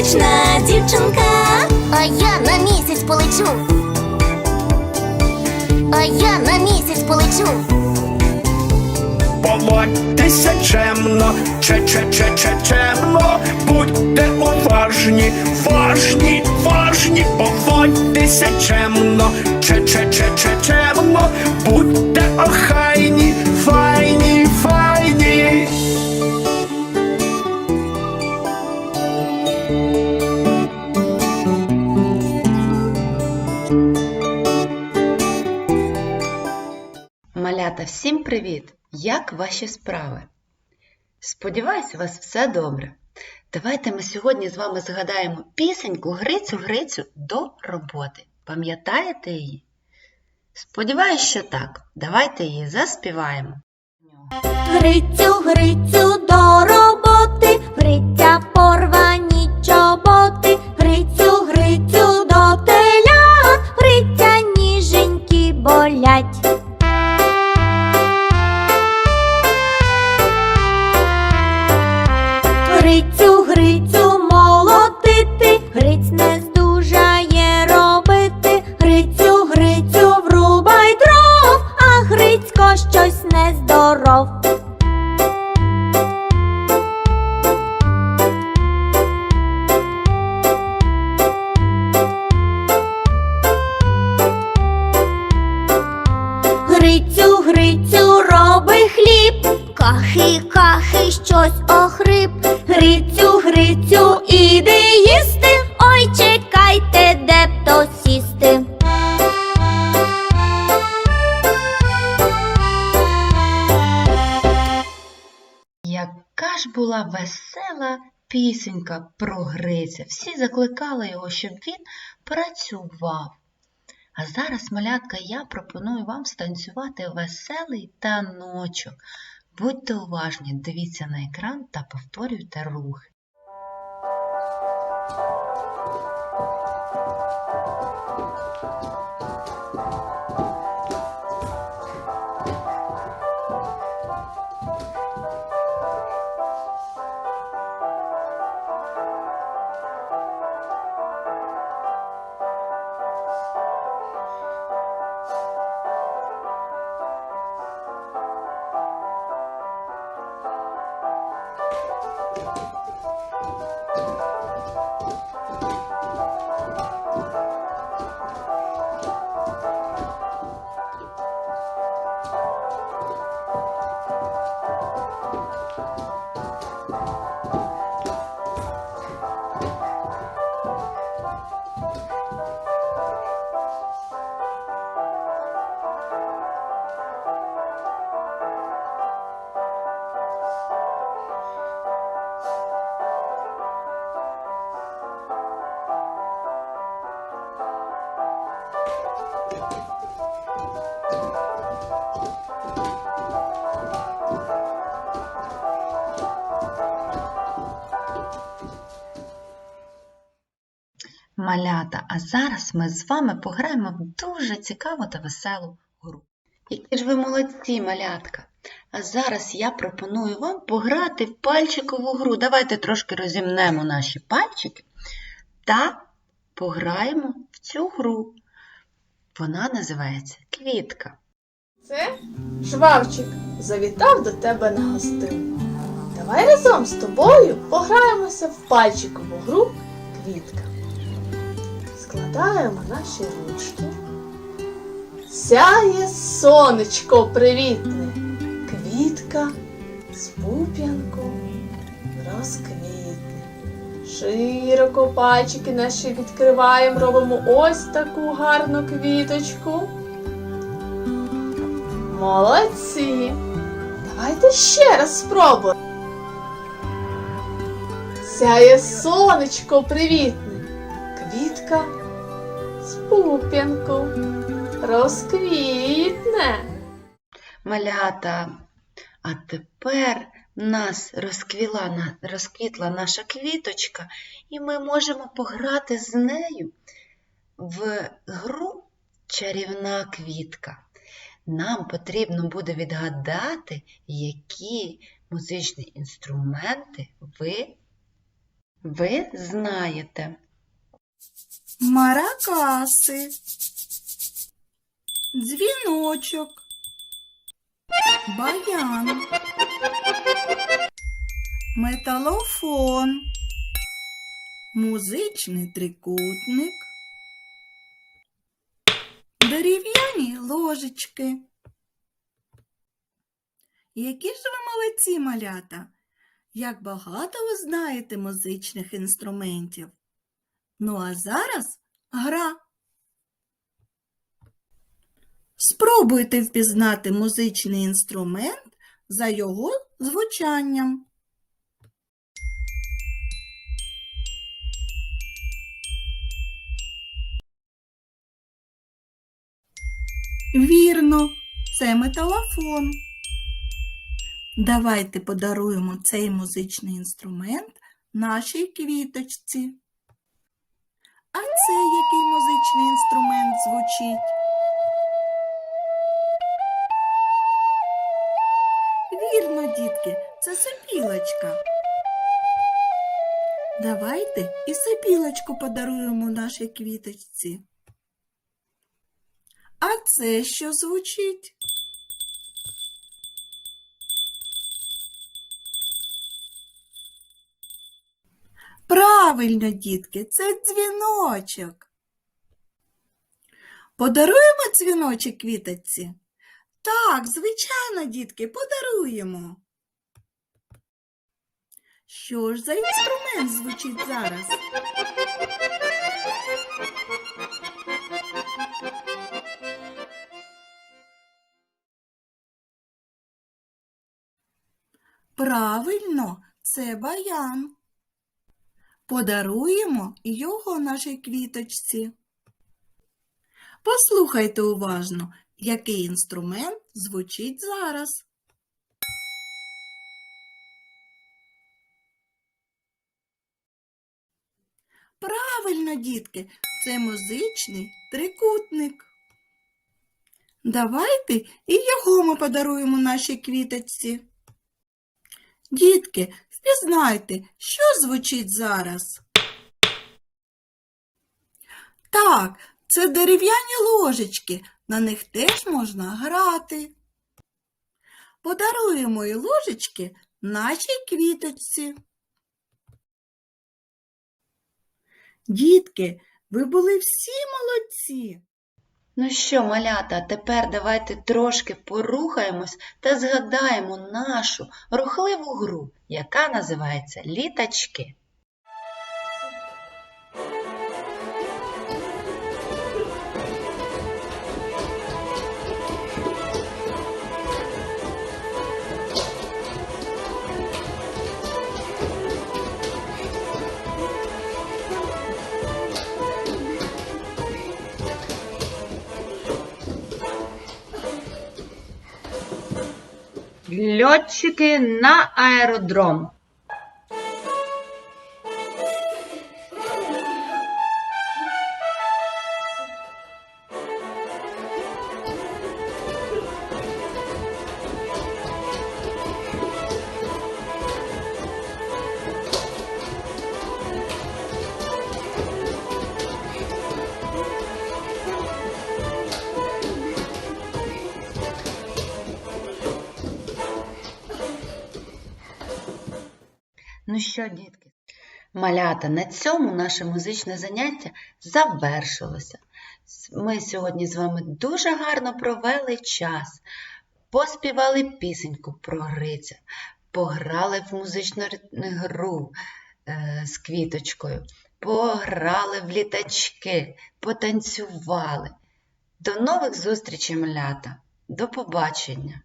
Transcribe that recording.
місячна дівчинка. А я на місяць полечу. А я на місяць полечу. Поводьтеся чемно, че че че че чемно, будьте уважні, важні, важні, поводьтеся чемно, че че че че чемно, будьте охайні, файні, файні. Малята, всім привіт! Як ваші справи? Сподіваюсь, у вас все добре. Давайте ми сьогодні з вами згадаємо пісеньку Грицю Грицю до роботи. Пам'ятаєте її? Сподіваюсь, що так. Давайте її заспіваємо. Грицю, Грицю до роботи, кахи, кахи, щось охрип. Грицю, Грицю, іди їсти. Ой, чекайте, де б то сісти. Яка ж була весела пісенька про Гриця. Всі закликали його, щоб він працював. А зараз, малятка, я пропоную вам станцювати веселий таночок. Будьте уважні, дивіться на екран та повторюйте рухи. Малята, а зараз ми з вами пограємо в дуже цікаву та веселу гру. Які ж ви молодці, малятка! А зараз я пропоную вам пограти в пальчикову гру. Давайте трошки розімнемо наші пальчики та пограємо в цю гру. Вона називається Квітка. Це жвавчик завітав до тебе на гостину. Давай разом з тобою пограємося в пальчикову гру квітка. Складаємо наші ручки. Сяє сонечко привітне, квітка з пуп'янку розквітне. Широко пальчики наші відкриваємо, робимо ось таку гарну квіточку. Молодці! Давайте ще раз спробуємо. Сяє сонечко привітне, квітка пуп'янку розквітне. Малята, а тепер нас розквіла, розквітла наша квіточка, і ми можемо пограти з нею в гру чарівна квітка. Нам потрібно буде відгадати, які музичні інструменти ви, ви знаєте. Маракаси, дзвіночок, баян, металофон, музичний трикутник, дерев'яні ложечки. Які ж ви молодці, малята! Як багато ви знаєте музичних інструментів. Ну а зараз гра. Спробуйте впізнати музичний інструмент за його звучанням. Вірно, це металофон. Давайте подаруємо цей музичний інструмент нашій квіточці. А це який музичний інструмент звучить? Вірно, дітки, це сопілочка. Давайте і сопілочку подаруємо нашій квіточці. А це що звучить? Правильно, дітки, це дзвіночок. Подаруємо дзвіночок квіточці? Так, звичайно, дітки, подаруємо. Що ж за інструмент звучить зараз? Правильно, це баян. Подаруємо його нашій квіточці. Послухайте уважно, який інструмент звучить зараз. Правильно, дітки, це музичний трикутник. Давайте і його ми подаруємо нашій квіточці. Дітки, впізнайте, що звучить зараз? Так, це дерев'яні ложечки, на них теж можна грати. Подаруємо і ложечки нашій квіточці. Дітки, ви були всі молодці. Ну що, малята, тепер давайте трошки порухаємось та згадаємо нашу рухливу гру, яка називається літачки. Льотчики на аеродром. Ну що, дітки? Малята, на цьому наше музичне заняття завершилося. Ми сьогодні з вами дуже гарно провели час, поспівали пісеньку про Гриця, пограли в музичну гру е, з квіточкою, пограли в літачки, потанцювали. До нових зустрічей, малята! До побачення!